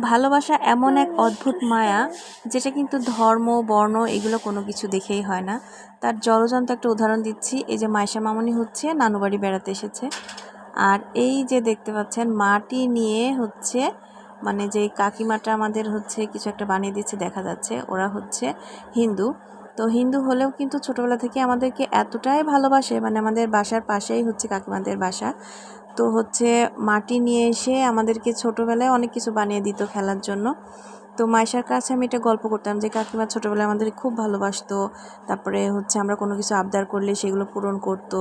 ভালোবাসা এমন এক অদ্ভুত মায়া যেটা কিন্তু ধর্ম, বর্ণ এগুলো কোনো কিছু দেখেই হয় না। তার জলজন্ত একটা উদাহরণ দিচ্ছি, এই যে মাইশা মামনি হচ্ছে, নানুবাড়ি বেড়াতে এসেছে। আর এই যে দেখতে পাচ্ছেন, মাটি নিয়ে হচ্ছে মানে যে কাকিমাটা আমাদের হচ্ছে কিছু একটা বানিয়ে দিচ্ছে, দেখা যাচ্ছে, ওরা হচ্ছে হিন্দু। তো হিন্দু হলেও কিন্তু ছোটোবেলা থেকে আমাদেরকে এতটাই ভালোবাসে মানে আমাদের বাসার পাশেই হচ্ছে কাকিমাদের বাসা। তো হচ্ছে মাটি নিয়ে এসে আমাদেরকে ছোটোবেলায় অনেক কিছু বানিয়ে দিত খেলার জন্য। তো মাইশার কাছে আমি এটা গল্প করতাম যে, কাকিমা ছোটোবেলায় আমাদের খুব ভালোবাসতো। তারপরে হচ্ছে আমরা কোনো কিছু আবদার করলে সেগুলো পূরণ করতো।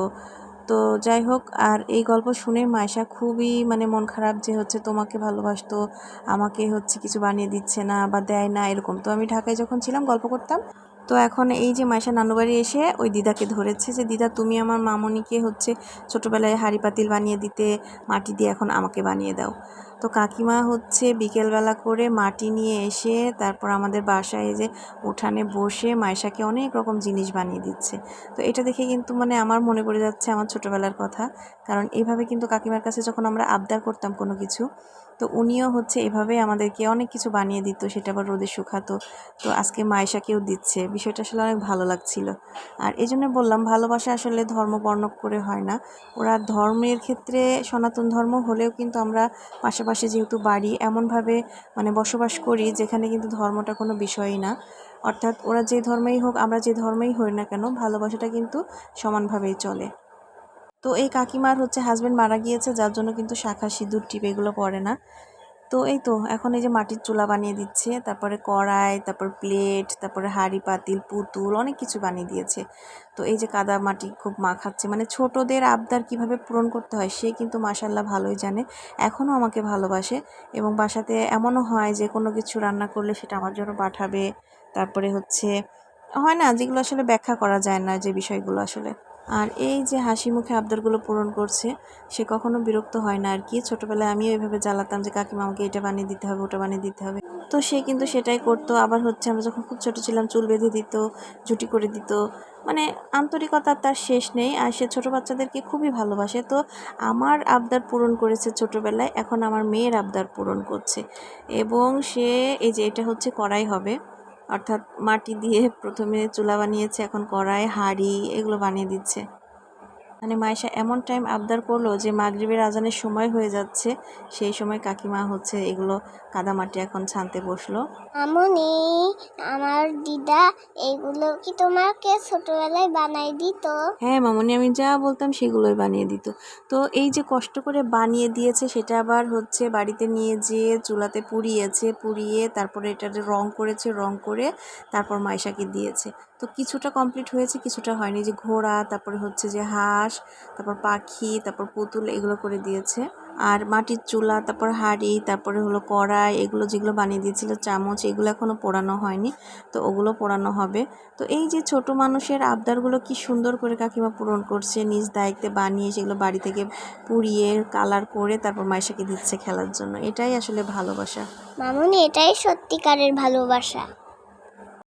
তো যাই হোক, আর এই গল্প শুনে মাইশা খুবই মানে মন খারাপ যে, হচ্ছে তোমাকে ভালোবাসতো, আমাকে হচ্ছে কিছু বানিয়ে দিচ্ছে না বা দেয় না, এরকম। তো আমি ঢাকায় যখন ছিলাম গল্প করতাম তো এখন এই যে মাইশা নানুবাড়ি এসে ওই দিদাকে ধরেছে যে, দিদা, তুমি আমার মামনিকে হচ্ছে ছোটোবেলায় হাড়ি পাতিল বানিয়ে দিতে, মাটি দিয়ে এখন আমাকে বানিয়ে দাও। তো কাকিমা হচ্ছে বিকেলবেলা করে মাটি নিয়ে এসে তারপর আমাদের বাসায় যে উঠানে বসে মাইশাকে অনেক রকম জিনিস বানিয়ে দিচ্ছে। তো এটা দেখে কিন্তু মানে আমার মনে পড়ে যাচ্ছে আমার ছোটোবেলার কথা। কারণ এইভাবে কিন্তু কাকিমার কাছে যখন আমরা আবদার করতাম কোনো কিছু, তো উনিও হচ্ছে এভাবে আমাদেরকে অনেক কিছু বানিয়ে দিত, সেটা আবার রোদে শুকাতো। তো আজকে মাইশাকেও দিচ্ছে। বিষয়টা আসলে অনেক ভালো লাগছিল। আর এই জন্য বললাম, ভালোবাসা আসলে ধর্ম বর্ণ করে হয় না। ওরা ধর্মের ক্ষেত্রে সনাতন ধর্ম হলেও কিন্তু আমরা পাশাপাশি যেহেতু বাড়ি, এমনভাবে মানে বসবাস করি যেখানে কিন্তু ধর্মটা কোনো বিষয়ই না। অর্থাৎ ওরা যে ধর্মেই হোক, আমরা যে ধর্মেই হই না কেন, ভালোবাসাটা কিন্তু সমানভাবেই চলে। তো এই কাকিমার হচ্ছে হাজব্যান্ড মারা গিয়েছে, যার জন্য কিন্তু শাখা সিঁদুর টিপ এগুলো পড়ে না। তো এই তো, এখন এই যে মাটির চুলা বানিয়ে দিচ্ছে, তারপরে কড়াই, তারপর প্লেট তারপরে হাঁড়ি, পাতিল, পুতুল, অনেক কিছু বানিয়ে দিয়েছে। তো এই যে কাদা মাটি খুব মাখাচ্ছে মানে ছোটদের আবদার কীভাবে পূরণ করতে হয় সে কিন্তু মাসাল্লাহ ভালোই জানে, এখনও আমাকে ভালোবাসে এবং বাসাতে এমনও হয় যে কোনো কিছু রান্না করলে সেটা আমার জন্য পাঠাবে, তারপরে হচ্ছে, হয় না যেগুলো আসলে ব্যাখ্যা করা যায় না যে বিষয়গুলো আসলে। আর এই যে হাসি মুখে আবদারগুলো পূরণ করছে, সে কখনো বিরক্ত হয় না আর কি। ছোটোবেলায় আমিও এভাবে জ্বালাতাম যে, কাকিমা, আমাকে এটা বানিয়ে দিতে হবে, ওটা বানিয়ে দিতে হবে। তো সে কিন্তু সেটাই করতো। আবার হচ্ছে আমরা যখন খুব ছোটো ছিলাম, চুল বেঁধে দিত, জুটি করে দিত। মানে আন্তরিকতা তার শেষ নেই আর সে ছোটো বাচ্চাদেরকে খুবই ভালোবাসে। তো আমার আবদার পূরণ করেছে ছোটোবেলায়, এখন আমার মেয়ের আবদার পূরণ করছে। এবং সে, এই যে এটা হচ্ছে করাই হবে। অর্থাৎ মাটি দিয়ে প্রথমে চুলা বানিয়েছে এখন কড়াই হাঁড়ি এগুলো বানিয়ে দিচ্ছে। মানে মায়েশা এমন টাইম আবদার করল যে মাগরিবের আজানের সময় হয়ে যাচ্ছে সেই সময় কাকিমা হচ্ছে এগুলো কাদামাটি এখন ছানতে বসল। আমনি আমার দিদা এগুলো কি তোমাকে ছোটবেলায় বানাই দিত? হ্যাঁ মামনি আমি যা বলতাম সেগুলোই বানিয়ে দিত। তো এই যে কষ্ট করে বানিয়ে দিয়েছে সেটা আবার হচ্ছে বাড়িতে নিয়ে যেয়ে চুলাতে পুড়িয়েছে পুড়িয়ে তারপরে এটা রং করেছে রং করে তারপর মাইশাকে দিয়েছে। তো কিছুটা কমপ্লিট হয়েছে, কিছুটা হয়নি। যে ঘোড়া, তারপরে হচ্ছে যে হাঁস, তারপর পাখি, তারপর পুতুল, এগুলো করে দিয়েছে। আর মাটির চুলা, তারপর হাঁড়ি, তারপরে হলো কড়াই, এগুলো যেগুলো বানিয়ে দিয়েছিল, চামচ, এগুলো এখনও পোড়ানো হয়নি। তো ওগুলো পোড়ানো হবে। তো এই যে ছোট মানুষের আবদারগুলো কি সুন্দর করে কাকিমা পূরণ করছে, নিজ দায়িত্বে বানিয়ে সেগুলো বাড়ি থেকে পুড়িয়ে কালার করে তারপর মাইশাকে দিচ্ছে খেলার জন্য, এটাই আসলে ভালোবাসা। মামুনি, এটাই সত্যিকারের ভালোবাসা।